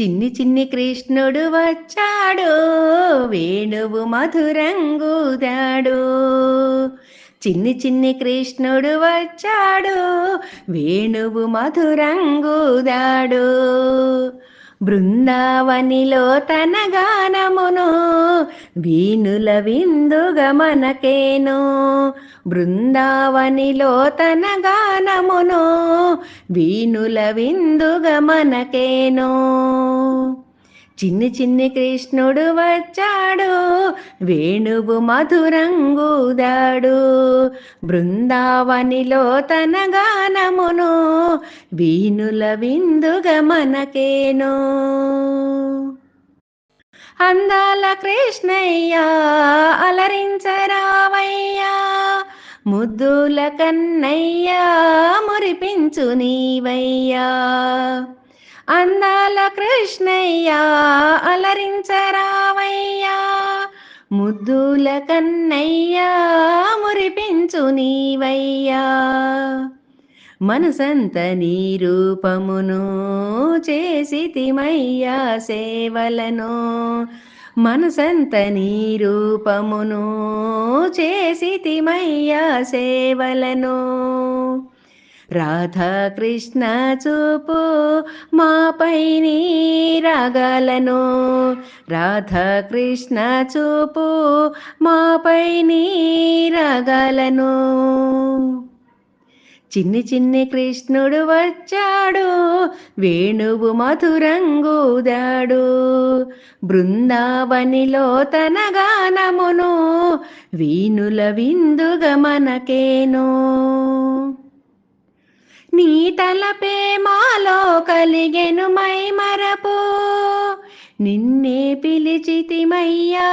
చిన్ని చిన్ని కృష్ణుడు వచ్చాడు వేణువు మధురంగుదాడు చిన్ని చిన్ని కృష్ణుడు వచ్చాడు వేణువు మధురంగుదాడు బృందావనిలో తన గానమును వీణుల విందుగా మనకేను. బృందావనిలో తన గానమును వీణుల విందుగా మనకేను. చిన్ని చిన్ని కృష్ణుడు వచ్చాడు వేణువు మధురంగుదాడు బృందావనిలో తన గానమును వీణుల విందుగా మనకేను. అందాల కృష్ణయ్య అలరించరావయ్యా ముద్దుల కన్నయ్య మురిపించు నీవయ్యా. అందాల కృష్ణయ్య అలరించరావయ్యా ముద్దుల కన్నయ్యా మురిపించు నీవయ్యా. మనసంత నీ రూపమును చేసితిమయ్యా సేవలను. మనసంత నీ రూపమును చేసితిమయ్యా సేవలను. రాధాకృష్ణ చూపు మాపై నీ రాధాకృష్ణ చూపు మాపై నీ చిన్ని చిన్ని కృష్ణుడు వచ్చాడు వేణువు మధురంగుదాడు బృందావనిలో తన గానమును వీణుల విందుగా మనకేను. నీ తలపే మాలో కలిగెను మై మరపు నిన్నే పిలిచితిమయ్యా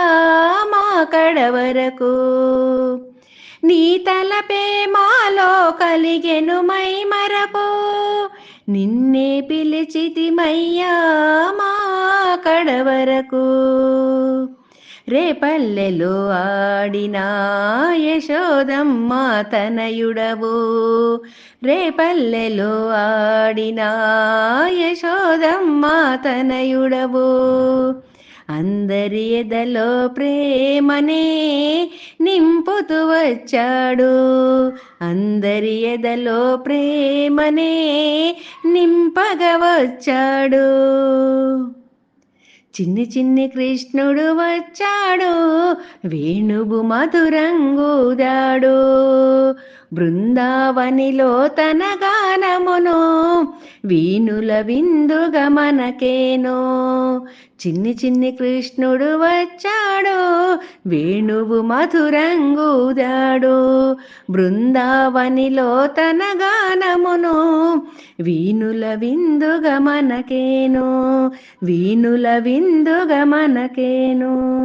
మా కడ వరకు నీ తలపే మాలో కలిగెను మై మరపు నిన్నే పిలిచితిమయ్యా మా కడ వరకు రేపల్లెలో ఆడినా యశోదమ్మ తనయుడవు. రేపల్లెలో ఆడినా యశోదమ్మ తనయుడవు. అందరి ఎదలో ప్రేమనే నింపుతూ వచ్చాడు. అందరి ఎదలో ప్రేమనే నింపగ వచ్చాడు. చిన్ని చిన్ని కృష్ణుడు వచ్చాడు వేణువు మధురంగుదాడు. బృందావనిలో తన గానమును వీణుల విందుగా మనకేనో? చిన్ని చిన్ని కృష్ణుడు వచ్చాడు? వేణువు మధురంగుదాడు బృందావనిలో తన గానమును వీణుల విందుగా మనకేను? వీణుల విందుగా మనకేను?